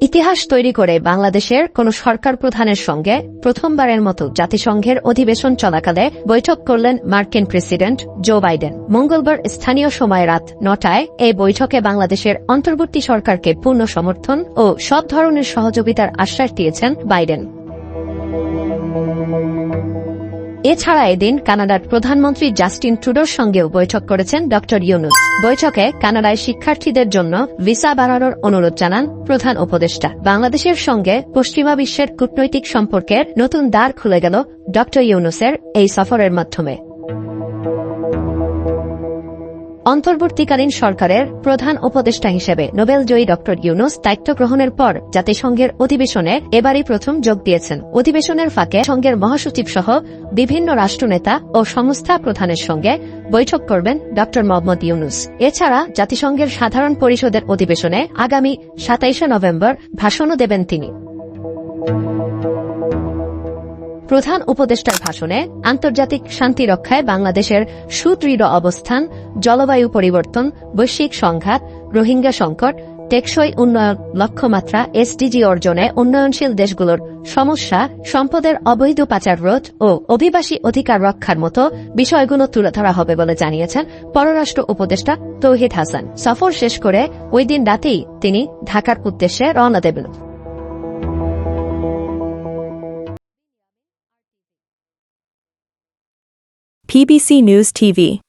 ইতিহাস তৈরি করে বাংলাদেশের কোন সরকার প্রধানের সঙ্গে প্রথমবারের মতো জাতিসংঘের অধিবেশন চলাকালে বৈঠক করলেন মার্কিন প্রেসিডেন্ট জো বাইডেন। মঙ্গলবার স্থানীয় সময় রাত নটায় এই বৈঠকে বাংলাদেশের অন্তর্বর্তী সরকারকে পূর্ণ সমর্থন ও সব ধরনের সহযোগিতার আশ্বাস দিয়েছেন বাইডেন। এছাড়া এদিন কানাডার প্রধানমন্ত্রী জাস্টিন ট্রুডোর সঙ্গেও বৈঠক করেছেন ড. ইউনুস। বৈঠকে কানাডায় শিক্ষার্থীদের জন্য ভিসা বাড়ানোর অনুরোধ জানান প্রধান উপদেষ্টা। বাংলাদেশের সঙ্গে পশ্চিমা বিশ্বের কূটনৈতিক সম্পর্কের নতুন দ্বার খুলে গেল ড. ইউনুসের এই সফরের মাধ্যমে। অন্তর্বর্তীকালীন সরকারের প্রধান উপদেষ্টা হিসেবে নোবেলজয়ী ড ইউনুস দায়িত্ব গ্রহণের পর জাতিসংঘের অধিবেশনে এবারই প্রথম যোগ দিয়েছেন। অধিবেশনের ফাঁকে সংঘের মহাসচিব সহ বিভিন্ন রাষ্ট্রনেতা ও সংস্থা প্রধানের সঙ্গে বৈঠক করবেন ড মোহাম্মদ ইউনুস। এছাড়া জাতিসংঘের সাধারণ পরিষদের অধিবেশনে আগামী সাতাইশে নভেম্বর ভাষণও দেবেন তিনি। প্রধান উপদেষ্টার ভাষণে আন্তর্জাতিক শান্তি রক্ষায় বাংলাদেশের সুদৃঢ় অবস্থান, জলবায়ু পরিবর্তন, বৈশ্বিক সংঘাত, রোহিঙ্গা সংকট, টেকসই উন্নয়ন লক্ষ্যমাত্রা, এসডিজি অর্জনে উন্নয়নশীল দেশগুলোর সমস্যা, সম্পদের অবৈধ পাচার রোধ ও অভিবাসী অধিকার রক্ষার মতো বিষয়গুলো তুলে ধরা হবে বলে জানিয়েছেন পররাষ্ট্র উপদেষ্টা তৌহিদ হাসান। সফর শেষ করে ওই দিন রাতেই তিনি ঢাকার উদ্দেশ্যে রওনা দেবেন। PBC News TV